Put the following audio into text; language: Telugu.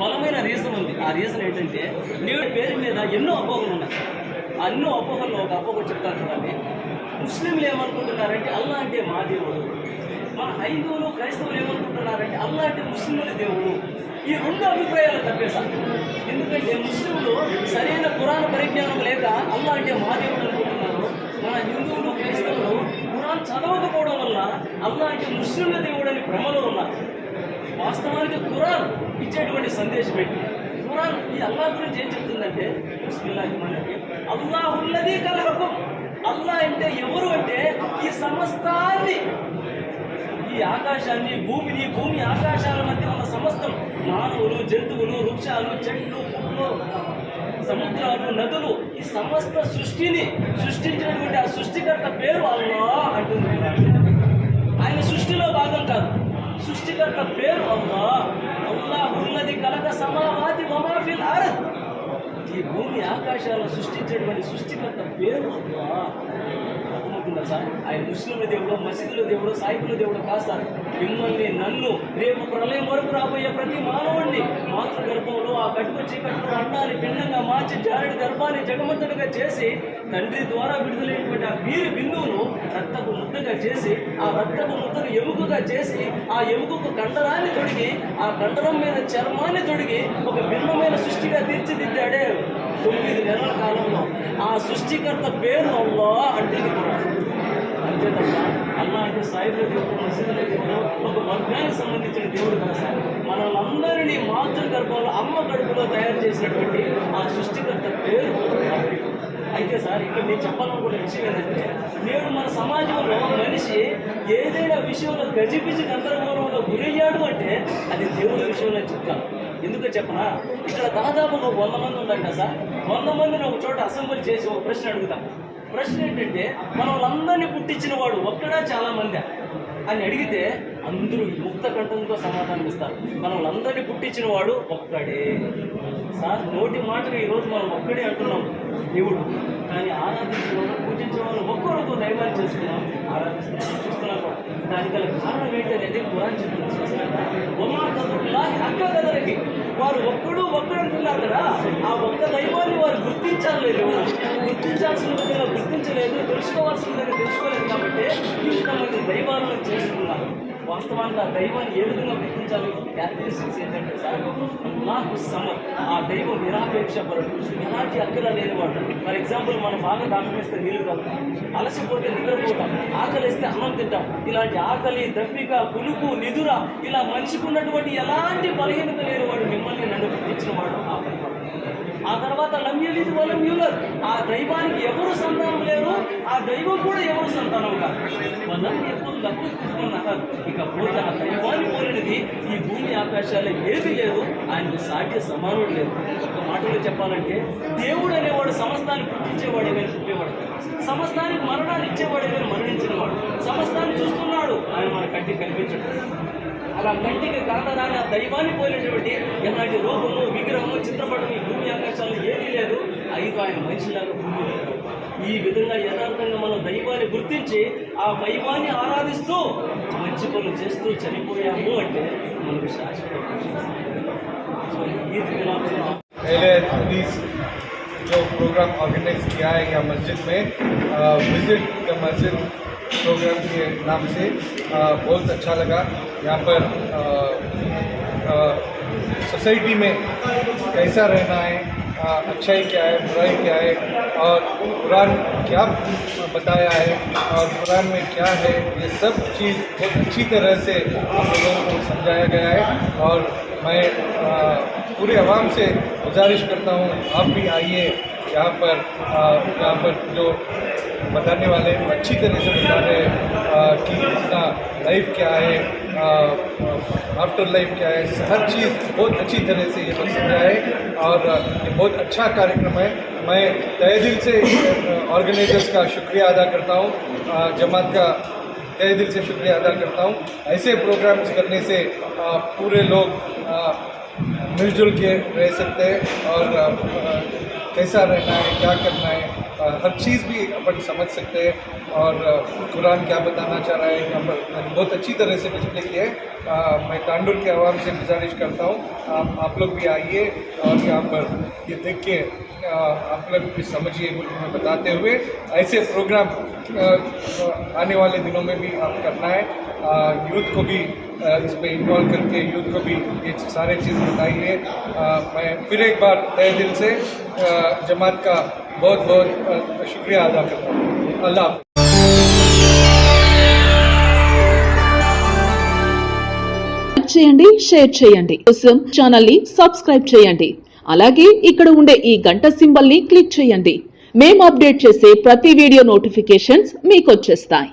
బలమైన రీజన్ ఉంది. ఆ రీజన్ ఏంటంటే నేడు పేరు మీద ఎన్నో అపోహలు ఉన్నాయి. అన్నో అపోహల్లో ఒక అపోహ చెప్తాను చూడండి. ముస్లింలు ఏమనుకుంటున్నారంటే అల్లా అంటే మా దేవుడు. మన హైందువులు క్రైస్తవులు ఏమనుకుంటున్నారంటే అల్లా అంటే ముస్లింల దేవుడు. ఈ రెండు అభిప్రాయాలు తప్పేశారు. ఎందుకంటే ముస్లింలు సరైన పురాణ పరిజ్ఞానం లేక అల్లా అంటే మా దేవుడు అనుకుంటున్నారు. మన హిందువులు క్రైస్తవులు పురాణం చదవకపోవడం వల్ల అల్లా అంటే ముస్లింల దేవుడు అని భ్రమలో ఉన్నారు. వాస్తవానికి ఖురాన్ ఇచ్చేటువంటి సందేశం ఏంటి? ఖురాన్ ఈ అల్లాహ్ గురించి ఏం చెప్తుందంటే అల్లాహ్ మనకి అల్లాహుల్లది కలహకం అల్లా అంటే ఎవరు అంటే ఈ సమస్తాన్ని. ఈ ఆకాశాన్ని భూమిని భూమి ఆకాశాల మధ్య ఉన్న సమస్తం మానవులు జంతువులు వృక్షాలు చెట్లు పుట్లు సముద్రాలు నదులు ఈ సమస్త సృష్టిని సృష్టించినటువంటి ఆ సృష్టికర్త పేరు అల్లా అంటుంది. ఆయన సృష్టిలో భాగం కాదు. సృష్టికర్త పేరు అల్లా ఉన్నది కలక సమావాది మమాఫిల్ ఈ భూమి ఆకాశాలను సృష్టించేటువంటి సృష్టికర్త పేరు సార్ ఆయన ముస్లింల దేవుడు మసీదుల దేవుడు సాయిబుల దేవుడు కాదు సార్ మిమ్మల్ని నన్ను రేపు ప్రళయం వరకు రాబోయే ప్రతి మానవుడిని మాతృ గర్భంలో ఆ కట్టుకు చీకట్లో అన్నాన్ని భిన్నంగా మార్చి జారుడి గర్భాన్ని జగమంతుడిగా చేసి తండ్రి ద్వారా విడుదలైనటువంటి ఆ వీరి బిందువును రక్తపు ముద్దగా చేసి ఆ రక్తపు ముద్దను ఎముకగా చేసి ఆ ఎముకకు కండరాన్ని తొడిగి ఆ కండరం మీద చర్మాన్ని తొడిగి ఒక భిన్నమైన సృష్టిగా తీర్చిదిద్దాడే తొమ్మిది నెలల కాలంలో. ఆ సృష్టికర్త పేరు అల్లా అంటే అంతే తప్ప అల్లా అంటే సాయుధ దేవుడు దేవుడు ఒక వర్గానికి సంబంధించిన దేవుడు కదా సార్. మనల్ని మాతృ గర్భంలో అమ్మ గడుపులో తయారు చేసినటువంటి ఆ సృష్టికర్త పేరు అయితే సార్ ఇక్కడ నేను చెప్పాలనుకునే విషయం ఏంటంటే నేడు మన సమాజంలో మనిషి ఏదైనా విషయంలో గజిబిజి గందరగోళంలో గురయ్యాడు అంటే అది దేవుడి విషయంలో చెప్తాను. ఎందుకు చెప్పనా? ఇక్కడ దాదాపు ఒక వంద మంది ఉన్నారు కదా సార్. వంద మందిని ఒక చోట అసెంబ్లీ చేసి ఒక ప్రశ్న అడుగుతాం. ప్రశ్న ఏంటంటే మనం వాళ్ళందరినీ పుట్టించిన వాడు ఒక్కడా చాలా మంది. అని అడిగితే అందరూ ముక్త కంఠంతో సమాధానం ఇస్తారు. మనం వాళ్ళందరినీ పుట్టించిన వాడు ఒక్కడే. సార్ నోటి మాటలు ఈరోజు మనం ఒక్కడే అంటున్నాం. దేవుడు కానీ ఆరాధించిన వాళ్ళు పూజించిన వాళ్ళు ఒక్కరొక్క దైవాన్ని చేసుకున్నాం ఆరాధిస్తున్నాం చూస్తున్నాం దానికి గల కారణం ఏంటనేది కురాన్ చెప్తుంది. చూసినారా? ఒమా కదుల్లాహి అక్క కదలకి వారు ఒక్కడు ఒక్కడు అంటున్నారు కదా. ఆ ఒక్క దైవాన్ని వారు గుర్తించలేదు గుర్తించాల్సిన విధంగా గుర్తించలేదు తెలుసుకోవాల్సిన విధంగా తెలుసుకోలేదు కాబట్టి ఇంతమంది దైవాలను చేసుకున్నారు వాస్తవానికి ఆ దైవాన్ని ఏ విధంగా గుర్తించాలి? క్యారెక్టరిస్టిక్స్ ఏంటంటే సార్ నాకు సమర్ ఆ దైవం నిరాపేక్ష పరుడు ఎలాంటి అక్కర లేనివాడు? ఫర్ ఎగ్జాంపుల్ మనం బాగా దాహం నీళ్ళు నీళ్ళు తాగుతాం అలసిపోతే నిద్రపోతాం ఆకలిస్తే అన్నం తింటాం. ఇలాంటి ఆకలి దప్పిక కులుకు నిదుర ఇలా మనిషికి ఉన్నటువంటి ఎలాంటి బలహీనత లేనివాడు వచ్చిన వాడు ఆ ఆ తర్వాత లంబ్యలిది వల్ల మ్యూలర్. ఆ దైవానికి ఎవరు సంతానం లేరు ఆ దైవం కూడా ఎవరు సంతానం కాదు. వలం ఎప్పుడు లక్కు ఇక ఇకపోతే ఆ దైవాన్ని పోలినది ఈ భూమి ఆకాశాలు ఏది లేదు ఆయనకు సాధ్య సమానుడు లేదు. ఒక మాటలో చెప్పాలంటే దేవుడు అనేవాడు సమస్తాన్ని పుట్టించేవాడే కానీ పుట్టేవాడు సమస్తానికి మరణాలు ఇచ్చేవాడే కానీ మరణించినవాడు. సమస్తాన్ని చూస్తున్నాడు ఆయన మన కంటికి కనిపించడం. అలా కంటికి కాంతరాని ఆ దైవాన్ని పోయినటువంటి ఎలాంటి రూపము విగ్రహము చిత్రపటం ఈ భూమి ఆకాశాలు ఏమీ లేదు. ఐదు ఆయన మనిషిలాగా భూమి లేదు. ఈ విధంగా యథార్థంగా మనం దైవాన్ని గుర్తించి ఆ దైవాన్ని ఆరాధిస్తూ మంచి పనులు చేస్తూ చనిపోయాము అంటే మనకు శాశ్వత जो प्रोग्राम ऑर्गेनाइज किया है यहाँ मस्जिद में विज़िट द मस्जिद प्रोग्राम के नाम से बहुत अच्छा लगा। यहाँ पर सोसाइटी में कैसा रहना है अच्छाई क्या है, बुराई क्या है, और कुरान क्या बताया है, और कुरान में क्या है, ये सब चीज़ बहुत अच्छी तरह से हम लोगों को समझाया गया है, और मैं पूरे आवाम से गुजारिश करता हूँ, आप भी आइए यहाँ पर यहाँ पर जो बताने वाले हैं, अच्छी तरह से बता रहे हैं कि इसका लाइफ क्या है आफ्टर लाइफ क्या है हर चीज़ बहुत अच्छी तरह से ये लोग समझाए और ये बहुत अच्छा कार्यक्रम है। मैं तय दिल से ऑर्गेनाइजर्स का शुक्रिया अदा करता हूँ जमात का तय दिल से शुक्रिया अदा करता हूँ। ऐसे प्रोग्राम्स करने से पूरे लोग मिलजुल के रह सकते हैं और कैसा रहना है, क्या करना है हर चीज़ भी अपन समझ सकते हैं और कुरान क्या बताना चाह रहा है पर बहुत अच्छी तरह से डिस्प्ले किया है मैं तांडुल के आवाम से गुजारिश करता हूँ, आप आप लोग भी आइए और यहाँ पर ये देख के आप लोग भी समझिए बोल के मैं बताते हुए। ऐसे प्रोग्राम आने वाले दिनों में भी आप करना है। यूथ को भी इस पर इन्वॉल्व करके यूथ को भी ये सारे चीज़ बताइए अ, मैं फिर एक बार तय दिल से अ, जमात का बहुत बहुत अ, शुक्रिया अदा करता हूँ अल्लाह हाफ़िज़। లైక్ చేయండి షేర్ చేయండి కోసం ఛానల్ ని సబ్స్క్రైబ్ చేయండి అలాగే ఇక్కడ ఉండే ఈ గంట సింబల్ ని క్లిక్ చేయండి మేము అప్డేట్ చేసే ప్రతి వీడియో నోటిఫికేషన్స్ మీకు వచ్చేస్తాయి